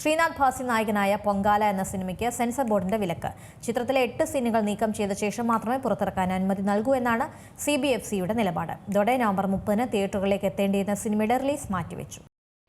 ശ്രീനാഥ് ഭാസി നായകനായ പൊങ്കാല എന്ന സിനിമയ്ക്ക് സെൻസർ ബോർഡിന്റെ വിലക്ക്. ചിത്രത്തിലെ എട്ട് സീനുകൾ നീക്കം ചെയ്ത ശേഷം മാത്രമേ പുറത്തിറക്കാൻ അനുമതി നൽകൂ എന്നാണ് സി ബി എഫ് സിയുടെ നിലപാട്. ഇതോടെ നവംബർ മുപ്പതിന് തിയേറ്ററുകളിലേക്ക് എത്തേണ്ടിയിരുന്ന സിനിമയുടെ റിലീസ് മാറ്റിവെച്ചു.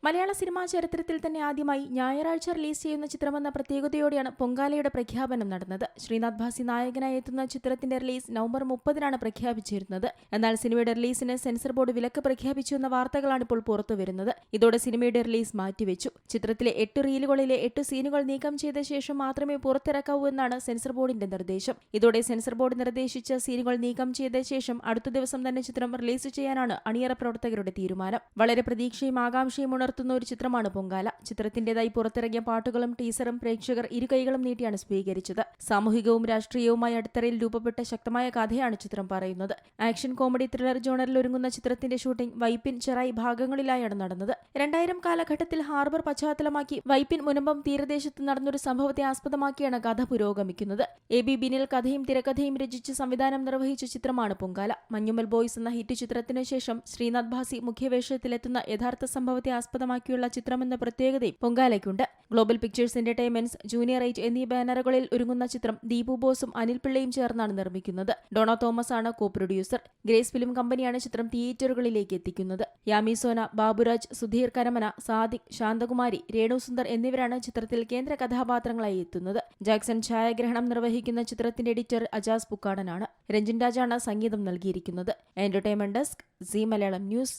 മലയാള സിനിമാ ചരിത്രത്തിൽ തന്നെ ആദ്യമായി ഞായറാഴ്ച റിലീസ് ചെയ്യുന്ന ചിത്രമെന്ന പ്രത്യേകതയോടെയാണ് പൊങ്കാലയുടെ പ്രഖ്യാപനം നടന്നത്. ശ്രീനാഥ് ഭാസി നായകനായി എത്തുന്ന ചിത്രത്തിന്റെ റിലീസ് നവംബർ മുപ്പതിനാണ് പ്രഖ്യാപിച്ചിരുന്നത്. എന്നാൽ സിനിമയുടെ റിലീസിന് സെൻസർ ബോർഡ് വിലക്ക് പ്രഖ്യാപിച്ചു എന്ന വാർത്തകളാണ് ഇപ്പോൾ പുറത്തുവരുന്നത് ഇതോടെ സിനിമയുടെ റിലീസ് മാറ്റിവെച്ചു. ചിത്രത്തിലെ എട്ട് റീലുകളിലെ എട്ട് സീനുകൾ നീക്കം ചെയ്ത ശേഷം മാത്രമേ പുറത്തിറക്കാവൂ എന്നാണ് സെൻസർ ബോർഡിന്റെ നിർദ്ദേശം. ഇതോടെ സെൻസർ ബോർഡ് നിർദ്ദേശിച്ച സീനുകൾ നീക്കം ചെയ്ത ശേഷം അടുത്ത ദിവസം തന്നെ ചിത്രം റിലീസ് ചെയ്യാനാണ് അണിയറ പ്രവർത്തകരുടെ തീരുമാനം. വളരെ പ്രതീക്ഷയും ആകാംക്ഷയും ഉണർത്തുന്ന ഒരു ചിത്രമാണ് പൊങ്കാല. ചിത്രത്തിന്റേതായി പുറത്തിറങ്ങിയ പാട്ടുകളും ടീസറും പ്രേക്ഷകർ ഇരു കൈകളും നീട്ടിയാണ് സ്വീകരിച്ചത്. സാമൂഹികവും രാഷ്ട്രീയവുമായി അടിത്തറയിൽ രൂപപ്പെട്ട ശക്തമായ കഥയാണ് ചിത്രം പറയുന്നത്. ആക്ഷൻ കോമഡി ത്രില്ലർ ജോണറിൽ ഒരുങ്ങുന്ന ചിത്രത്തിന്റെ ഷൂട്ടിംഗ് വൈപ്പിൻ ചെറായി ഭാഗങ്ങളിലായാണ് നടന്നത്. രണ്ടായിരം കാലഘട്ടത്തിൽ ഹാർബർ പശ്ചാത്തലമാക്കി വൈപ്പിൻ മുനമ്പം തീരദേശത്ത് നടന്നൊരു സംഭവത്തെ ആസ്പദമാക്കിയാണ് കഥ പുരോഗമിക്കുന്നത്. എ ബി ബിനിൽ കഥയും തിരക്കഥയും രചിച്ച് സംവിധാനം നിർവഹിച്ച ചിത്രമാണ് പൊങ്കാല. മഞ്ഞുമൽ ബോയ്സ് എന്ന ഹിറ്റ് ചിത്രത്തിനു ശേഷം ശ്രീനാഥ് ഭാസി മുഖ്യവേഷത്തിലെത്തുന്ന യഥാർത്ഥ സംഭവത്തെ ആസ്പദമാക്കിയുള്ള ചിത്രമെന്ന പ്രത്യേകതയും പൊങ്കാലയ്ക്കുണ്ട്. Global pictures entertainments junior eight എന്നീ ബാനറുകളിൽ ഒരുങ്ങുന്ന ചിത്രം ദീപു ബോസും അനിൽ പിള്ളയും ചേർന്നാണ് നിർമ്മിക്കുന്നത്. ഡോണ തോമസ് ആണ് കോ പ്രൊഡ്യൂസർ ഗ്രേസ് ഫിലിം കമ്പനിയാണ് ചിത്രം തിയേറ്ററുകളിലേക്ക് എത്തിക്കുന്നത്. യാമി സോന ബാബുരാജ് സുധീർ കരമന സാദിഖ് ശാന്തകുമാരി രേണു സുന്ദർ എന്നിവരാണ് ചിത്രത്തിൽ കേന്ദ്ര കഥാപാത്രങ്ങളായി എത്തുന്നത്. ജാക്സൺ ഛായാഗ്രഹണം നിർവഹിക്കുന്ന ചിത്രത്തിന്റെ എഡിറ്റർ അജാസ് പുക്കാടനാണ്. രഞ്ജിൻ രാജാണ് സംഗീതം നൽകിയിരിക്കുന്നത്. Entertainment desk Zee Malayalam news